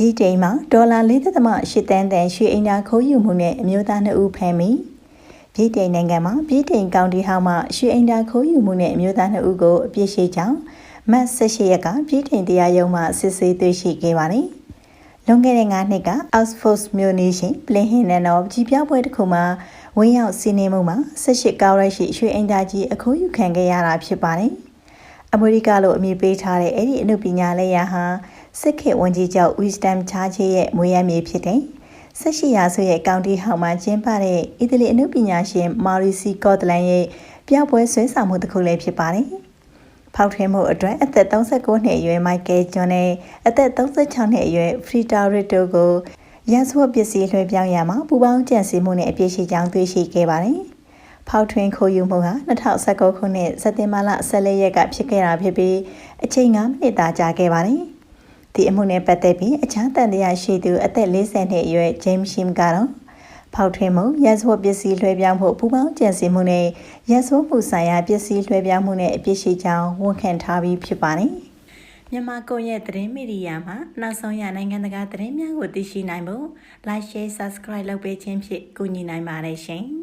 ပြည်တိန်မှာဒေါ်လာ4.8တန်းတန်ရွှေအိမ်သာခိုးယူမှုနဲ့အမျိုးသား2ဦးဖမ်းမိပြည်တိန်နိုင်ငံမှာပြည်တိန်ကောင်တီဟောင်းမှာရွှေအိမ်သာခိုးယူမှုနဲ့အမျိုးသား2ဦးကိုအပြစ်ရှိကြောင်းမတ်18ရက်ကပြည်တိန်တရားရုံးမှစစ်ဆေးတွေ့ရှိခဲ့ပါတယ်လွန်ခဲ့တဲ့9နှစ်က Oxford မြို့နေရှင်ပလင်ဟင်နဲ့တော့ကြီးပြပွဲတစ်ခုမှာဝင်းရောက်စီးနေမှုမှာ18ကောက်ရက်ရှိရွှေအိမ်သာကြီးအခိုးယူခံခဲ့ရတာဖြစ်ပါတယ်အမေရိကလိုအမည်ပေးထားတဲ့အဲ့ဒီအမှုပညာလက်ရာဟာ စစ်ခေတ်ဝန်ကြီးချုပ် Winston Churchill ရဲ့မွေးရမြေဖြစ်တဲ့ဆက်ရှိရာဆိုရဲ့ကောင်တီဟောင်မှာကျင်းပတဲ့အီတလီအမှုပညာရှင်မာရီစီကော့တလန်ရဲ့ပြပွဲဆွဲဆောင်မှုတစ်ခုလည်းဖြစ်ပါတယ်။ဖောက်ထွင်းမှုအတွက်အသက်39နှစ်အရွယ်မိုက်ကယ်ဂျွန်နဲ့အသက်36နှစ်အရွယ်ဖရီတာရစ်တိုကိုရန်စွပ်ပစ္စည်းလွှဲပြောင်းရမှာပူပေါင်းကြံစည်မှုနဲ့အပြည့်ရှိကြောင်းသိရှိခဲ့ပါတယ်။ဖောက်ထွင်းခိုးယူမှုဟာ2019ခုနှစ်စက်တင်ဘာလ14ရက်ကဖြစ်ခဲ့တာဖြစ်ပြီးအချိန်9မိနစ်သာကြာခဲ့ပါတယ်။ ဒီအမှုနဲ့ပတ်သက်ပြီးအခြားတန်တရားရှိသူအသက်40နှစ်အရွယ် James Shim ကတော့ဖောက်ထွင်းမှုရဲစွပ်ပစ္စည်းလွှဲပြောင်းဖို့ပူပေါင်းကြံစည်မှုနဲ့ရဲစွပ်မှုဆိုင်ရာပစ္စည်းလွှဲပြောင်းမှုနဲ့အပြစ်ရှိကြောင်းဝန်ခံထားပြီးဖြစ်ပါတယ်။မြန်မာကွန်ရက်သတင်းမီဒီယာမှာနောက်ဆုံးရနိုင်ငံတကာသတင်းများကိုသိရှိနိုင်ဖို့ Like Share Subscribe လုပ်ပေးခြင်းဖြင့်ကူညီနိုင်ပါတယ်ရှင်။